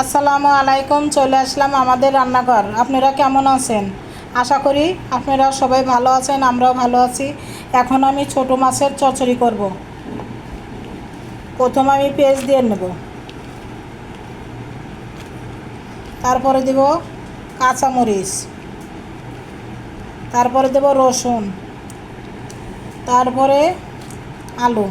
আসসালামু আলাইকুম, চলে আসলাম আমাদের রান্নাঘর। আপনারা কেমন আছেন? আশা করি আপনারা সবাই ভালো আছেন, আমরাও ভালো আছি। এখন আমি ছোট মাছের চচড়ি করব। প্রথম আমি পেঁয়াজ দিয়ে নেব। তারপরে দেব কাঁচামরিচ। তারপরে দেব রসুন। তারপরে আলু।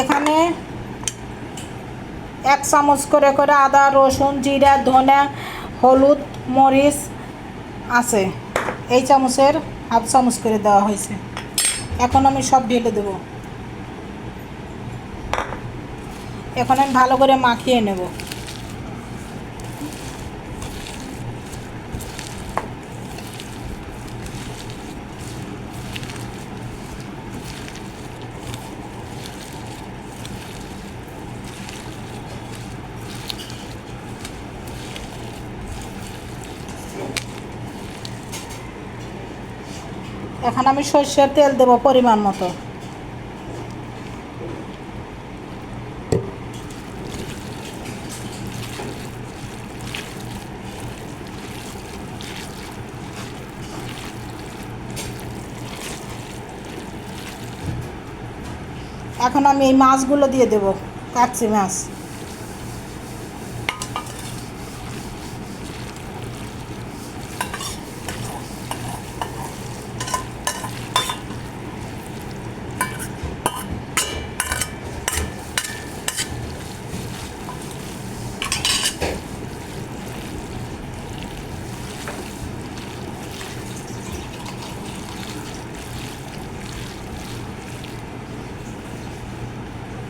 এখানে এক চামচ করে করে আদা, রসুন, জিরা, ধনে, হলুদ, মরিচ আছে। এই চামচের হাফ চামচ করে দেওয়া হয়েছে। এখন আমি সব ঢেলে দেব। এখন আমি ভালো করে মাখিয়ে নেব। এখন আমি সর্ষের তেল দেব পরিমাণ মতো। এখন আমি এই মাছগুলো দিয়ে দেব কাচ্চি মাছ।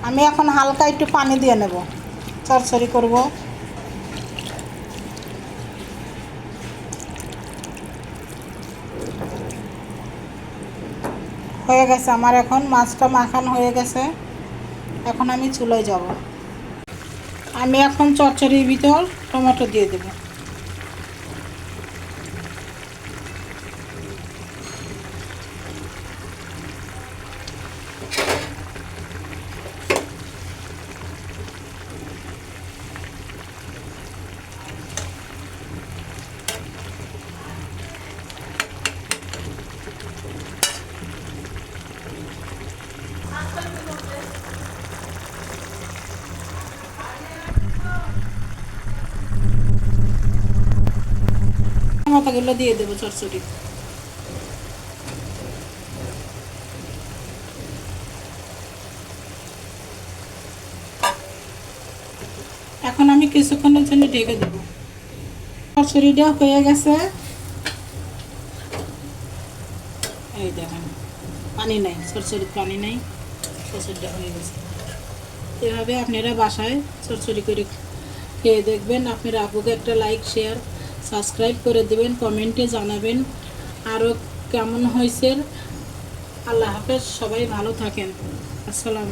আমি এখন হালকা একটু পানি দিয়ে নেব। চরচরি করব। হয়ে গেছে আমার এখন, মাছটা মাখানো হয়ে গেছে। এখন আমি চুলোয় যাব। আমি এখন চচ্চড়ির ভিতর টমেটো দিয়ে দেব। টমেটোগুলো দিয়ে দেবো চচ্চড়ি এখন আমি কিছুক্ষণের জন্য ঢেকে দেবো। চচ্চড়িটা হয়ে গেছে। এই দেখেন, পানি নাই চচ্চড়ির পানি নাই চচ্চড়িটা হয়ে গেছে। এভাবে আপনারা বাসায় চচ্চড়ি করে খেয়ে দেখবেন। আপনারা আপুকে একটা লাইক শেয়ার সাবস্ক্রাইব করে দেবেন কমেন্টে জানাবেন আরও কেমন হয়েছে। আল্লাহ হাফেজ সবাই ভালো থাকেন। আসসালাম